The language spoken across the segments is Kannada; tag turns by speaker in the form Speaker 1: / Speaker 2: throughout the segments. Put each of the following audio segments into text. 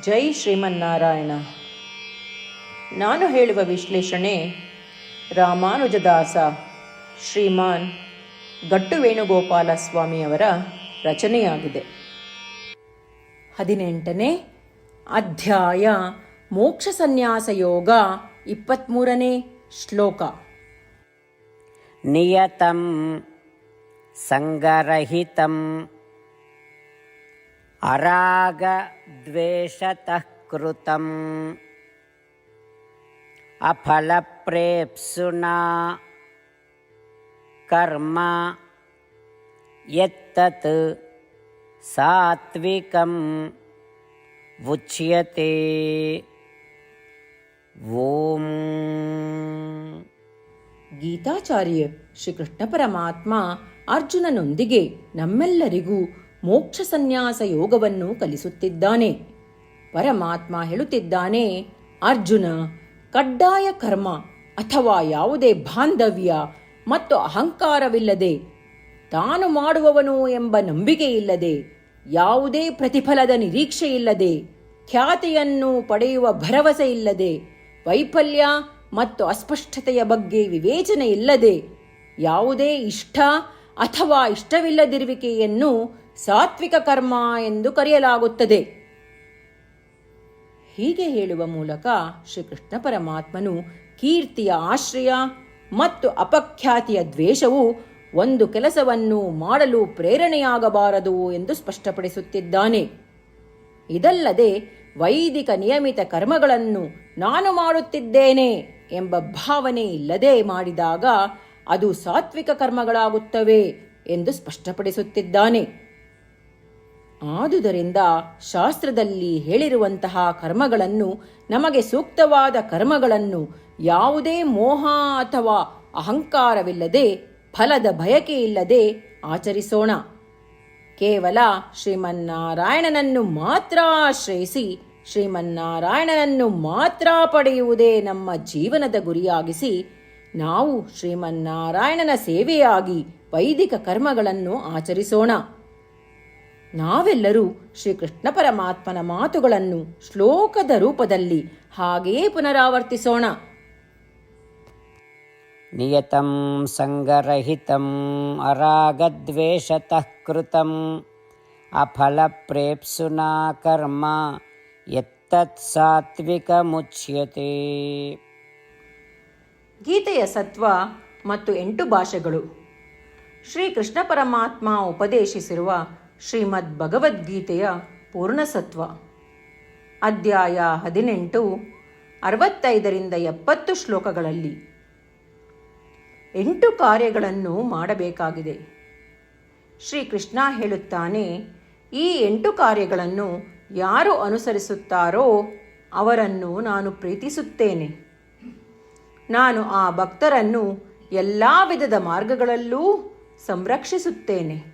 Speaker 1: ಜೈ ಶ್ರೀಮನ್ನಾರಾಯಣ. ನಾನು ಹೇಳುವ ವಿಶ್ಲೇಷಣೆ ರಾಮಾನುಜದಾಸ ಶ್ರೀಮಾನ್ ಗಟ್ಟು ವೇಣುಗೋಪಾಲ ಸ್ವಾಮಿಯವರ ರಚನೆಯಾಗಿದೆ. ಹದಿನೆಂಟನೇ ಅಧ್ಯಾಯ ಮೋಕ್ಷ ಸನ್ಯಾಸ ಯೋಗ ಇಪ್ಪತ್ತ್ಮೂರನೇ ಶ್ಲೋಕ.
Speaker 2: ನಿಯತಂ ಸಂಗರಹಿತಂ अरागद्वेषतः कृतम् अफलप्रेप्सुना कर्म यत्तत् सात्विकम् उच्यते ॐ
Speaker 1: ಗೀತಾಚಾರ್ಯ ಶ್ರೀಕೃಷ್ಣ ಪರಮಾತ್ಮ ಅರ್ಜುನನೊಂದಿಗೆ ನಮ್ಮೆಲ್ಲರಿಗೂ ಮೋಕ್ಷ ಸನ್ಯಾಸ ಯೋಗವನ್ನು ಕಲಿಸುತ್ತಿದ್ದಾನೆ. ಪರಮಾತ್ಮ ಹೇಳುತ್ತಿದ್ದಾನೆ, ಅರ್ಜುನ, ಕಡ್ಡಾಯ ಕರ್ಮ ಅಥವಾ ಯಾವುದೇ ಬಾಂಧವ್ಯ ಮತ್ತು ಅಹಂಕಾರವಿಲ್ಲದೆ ತಾನು ಮಾಡುವವನು ಎಂಬ ನಂಬಿಕೆ ಇಲ್ಲದೆ ಯಾವುದೇ ಪ್ರತಿಫಲದ ನಿರೀಕ್ಷೆ ಇಲ್ಲದೆ ಖ್ಯಾತಿಯನ್ನು ಪಡೆಯುವ ಭರವಸೆ ಇಲ್ಲದೆ ವೈಫಲ್ಯ ಮತ್ತು ಅಸ್ಪಷ್ಟತೆಯ ಬಗ್ಗೆ ವಿವೇಚನೆ ಇಲ್ಲದೆ ಯಾವುದೇ ಇಷ್ಟ ಅಥವಾ ಇಷ್ಟವಿಲ್ಲದಿರುವಿಕೆಯನ್ನು ಸಾತ್ವಿಕ ಕರ್ಮ ಎಂದು ಕರೆಯಲಾಗುತ್ತದೆ. ಹೀಗೆ ಹೇಳುವ ಮೂಲಕ ಶ್ರೀಕೃಷ್ಣ ಪರಮಾತ್ಮನು ಕೀರ್ತಿಯ ಆಶ್ರಯ ಮತ್ತು ಅಪಖ್ಯಾತಿಯ ದ್ವೇಷವು ಒಂದು ಕೆಲಸವನ್ನು ಮಾಡಲು ಪ್ರೇರಣೆಯಾಗಬಾರದು ಎಂದು ಸ್ಪಷ್ಟಪಡಿಸುತ್ತಿದ್ದಾನೆ. ಇದಲ್ಲದೆ ವೈದಿಕ ನಿಯಮಿತ ಕರ್ಮಗಳನ್ನು ನಾನು ಮಾಡುತ್ತಿದ್ದೇನೆ ಎಂಬ ಭಾವನೆ ಇಲ್ಲದೆ ಮಾಡಿದಾಗ ಅದು ಸಾತ್ವಿಕ ಕರ್ಮಗಳಾಗುತ್ತವೆ ಎಂದು ಸ್ಪಷ್ಟಪಡಿಸುತ್ತಿದ್ದಾನೆ. ಆದುದರಿಂದ ಶಾಸ್ತ್ರದಲ್ಲಿ ಹೇಳಿರುವಂತಹ ಕರ್ಮಗಳನ್ನು ನಮಗೆ ಸೂಕ್ತವಾದ ಕರ್ಮಗಳನ್ನು ಯಾವುದೇ ಮೋಹ ಅಥವಾ ಅಹಂಕಾರವಿಲ್ಲದೆ, ಫಲದ ಬಯಕೆ ಇಲ್ಲದೆ ಆಚರಿಸೋಣ. ಕೇವಲ ಶ್ರೀಮನ್ನಾರಾಯಣನನ್ನು ಮಾತ್ರ ಆಶ್ರಯಿಸಿ, ಶ್ರೀಮನ್ನಾರಾಯಣನನ್ನು ಮಾತ್ರ ಪಡೆಯುವುದೇ ನಮ್ಮ ಜೀವನದ ಗುರಿಯಾಗಿಸಿ, ನಾವು ಶ್ರೀಮನ್ನಾರಾಯಣನ ಸೇವೆಯಾಗಿ ವೈದಿಕ ಕರ್ಮಗಳನ್ನು ಆಚರಿಸೋಣ. ನಾವೆಲ್ಲರೂ ಶ್ರೀಕೃಷ್ಣ ಪರಮಾತ್ಮನ ಮಾತುಗಳನ್ನು ಶ್ಲೋಕದ ರೂಪದಲ್ಲಿ ಹಾಗೇ ಪುನರಾವರ್ತಿಸೋಣ.
Speaker 2: ನಿಯತಂ ಸಂಗರಹಿತಂ ಅರಾಗದ್ವೇಷತಃ ಕೃತಂ ಅಫಲಪ್ರೇಪ್ಸುನಾ ಕರ್ಮ ಎತ್ತತ್ ಸಾತ್ವಿಕಮುಚ್ಯತೆ.
Speaker 1: ಗೀತೆಯ ಸತ್ವ ಮತ್ತು ಎಂಟು ಭಾಷೆಗಳು. ಶ್ರೀಕೃಷ್ಣ ಪರಮಾತ್ಮ ಉಪದೇಶಿಸಿರುವ ಶ್ರೀಮದ್ ಭಗವದ್ಗೀತೆಯ ಪೂರ್ಣಸತ್ವ. ಅಧ್ಯಾಯ ಹದಿನೆಂಟು, ಅರವತ್ತೈದರಿಂದ ಎಪ್ಪತ್ತು ಶ್ಲೋಕಗಳಲ್ಲಿ. ಎಂಟು ಕಾರ್ಯಗಳನ್ನು ಮಾಡಬೇಕಾಗಿದೆ. ಶ್ರೀಕೃಷ್ಣ ಹೇಳುತ್ತಾನೆ, ಈ ಎಂಟು ಕಾರ್ಯಗಳನ್ನು ಯಾರು ಅನುಸರಿಸುತ್ತಾರೋ ಅವರನ್ನು ನಾನು ಪ್ರೀತಿಸುತ್ತೇನೆ. ನಾನು ಆ ಭಕ್ತರನ್ನು ಎಲ್ಲ ವಿಧದ ಮಾರ್ಗಗಳಲ್ಲೂ ಸಂರಕ್ಷಿಸುತ್ತೇನೆ.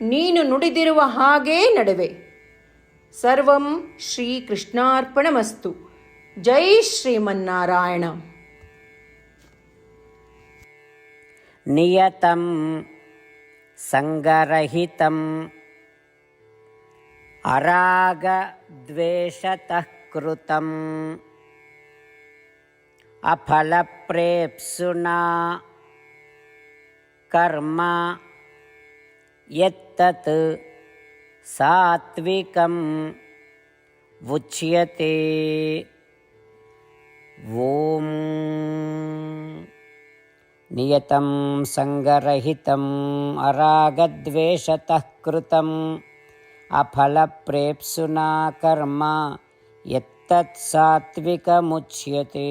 Speaker 1: ನೀನು ನುಡಿದಿರುವ ಹಾಗೇ ನಡುವೆ ಸರ್ವಂ ಶ್ರೀಕೃಷ್ಣಾರ್ಪಣಮಸ್ತು ಜೈ ಶ್ರೀಮನ್ನಾರಾಯಣ
Speaker 2: नियतं सङ्गरहितम् अरागद्वेषतः कृतम् अफलप्रेप्सुना कर्म यत्तत् सात्विकम् उच्यते ॐ नियतं सङ्गरहितम् अरागद्वेषतः कृतम् अफलप्रेप्सुना कर्म यत्तत् सात्विकमुच्यते